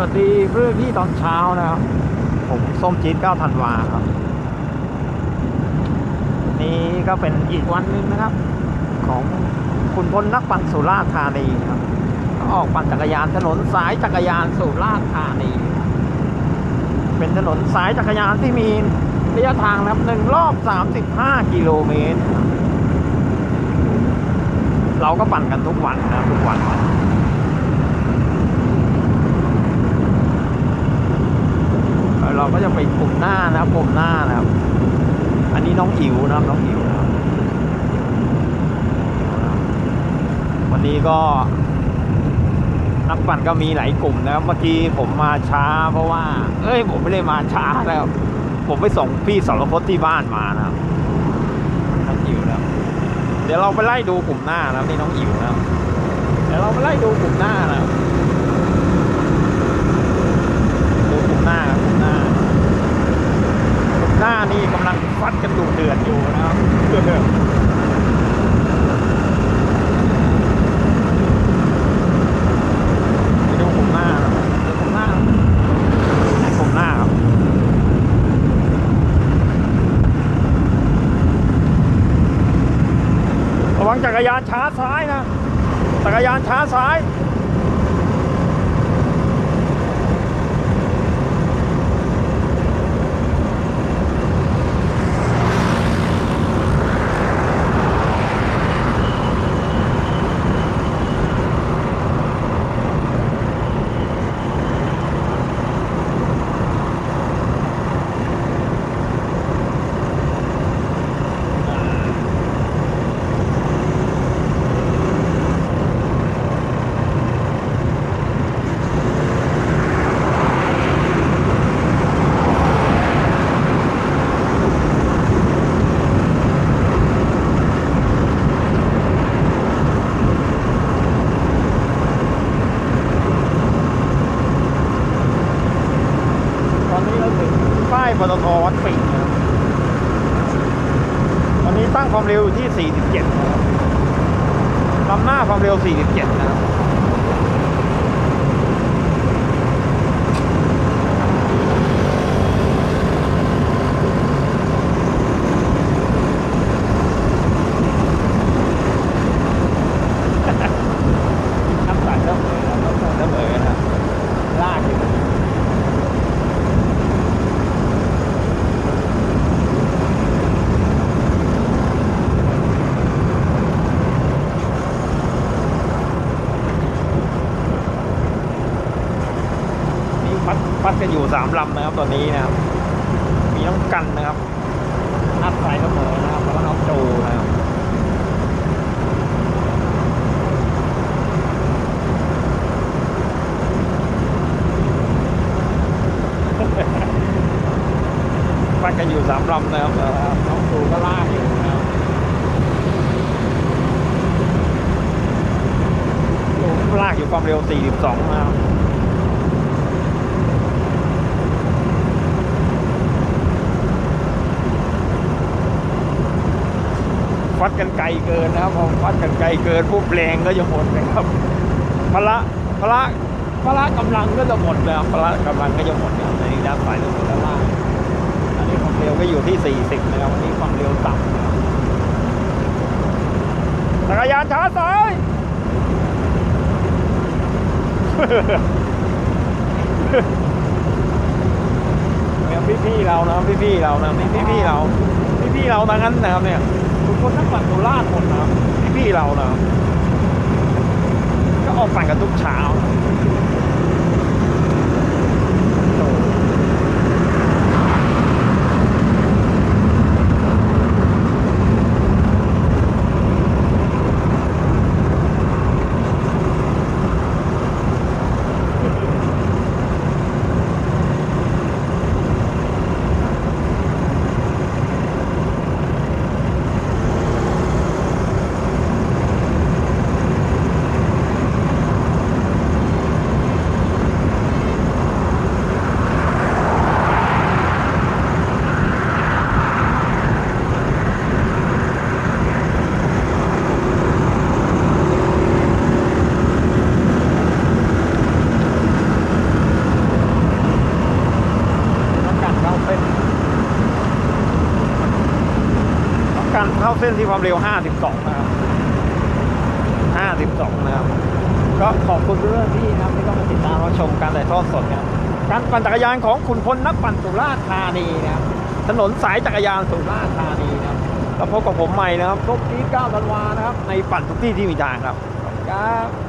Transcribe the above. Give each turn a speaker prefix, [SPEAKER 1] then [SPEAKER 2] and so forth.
[SPEAKER 1] วัสดีเพื่อนพี่ตอนเช้านะครับ ผมส้มจี๊ดเก้าธันวาครับ นี่ก็เป็นอีกวันหนึ่งนะครับ ของคุณพลนักปั่นสุราษฎร์ธานีครับก็ออกปั่นจักรยานถนนสายจักรยานสุราษฎร์ธานี เป็นถนนสายจักรยานที่มีระยะทางนะครับหนึ่งรอบ35กิโลเมตร เราก็ปั่นกันทุกวันนะทุกวันเราก็จะไปกลุ่มห นะครับกลุ่มหน้านะครับ อันนี้น้องอิ๋วนะครับน้องอิ๋วนะครับ วันนี้ก็นักปั่นก็มีหลายกลุ่มนะครับ เมื่อกี้ผมมาช้า เพราะว่า เอ้ยผมไม่ได้มาช้านะครับผมไปส่งพี่สรพจน์ที่บ้านมานะครับน้องอิ๋วนะครับเดี๋ยวเราไปไล่ดูกลุ่มหน้านะครับนี่น้องอิ๋วนะครับเดี๋ยวเราไปไล่ดูกลุ่มหน้านะครับดูกลุ่มหน้าครับกลุ่มหน้ากลุ่มหน้านี่กำลังฟัดกันดูเดือดอยู่นะครับ ไปดูกลุ่มหน้าครับดูกลุ่มหน้าครับไหนกลุ่มหน้าครับระวัง จักรยานช้าซ้ายนะ จักรยานช้าซ้าย ป้ายปตทวัดปิงนะครับตอนนี้ตั้งความเร็วอยู่ที่ 47นะครับนำหน้าความเร็ว 47 นะครับน้ำใสเสมอน้ำใสเสมอนะครับลากอยู่ นี่ พัดกันอยู่สามลำนะครับตอนนี้นะครับ มีน้องกันนะครับนัดสายเสมอนะครับแล้วก็น้องโจนะครับพัดกันอยู่สามลำนะครับแล้วน้องโจก็ล่ากอยู่นะครับลากอยู่ความเร็ว 42นะครับ ฟัดกันไกลเกินนะครับพอฟัดกันไกลเกินปุ๊บแรงก็จะหมดนะครับพละพละพละกำลังก็จะหมดนะครับพละกำลังก็จะหมดนะครับในด้านซ้ายและด้านล่างอันนี้ความเร็วก็อยู่ที่ 40 นะครับวันนี้ความเร็วต่ำจักรยานช้าซ้ายเนี่ยพี่ๆเรานะพี่ๆเรานะนี่พี่ๆเราพี่ๆเราทั้งนั้นนะครับเนี่ย คนทั้งฝั่งโคราชหมดนะพี่ๆเรานะก็ออกปั่นกันทุกเช้า เส้นที่ความเร็ว 52 นะครับ 52 นะครับ ก็ขอบคุณเรื่องที่นะครับที่ก็มาติดตามรับชมการถ่ายทอดสดนะครับการปั่นจักรยานของคุณพลนักปั่นสุราษฎร์ธานีนะครับ ถนนสายจักรยานสุราษฎร์ธานีนะครับ แล้วพบกับผมใหม่นะครับครบที่9ธันวานะครับ ในปั่นทุกที่ที่มีทางครับขอบคุณครับ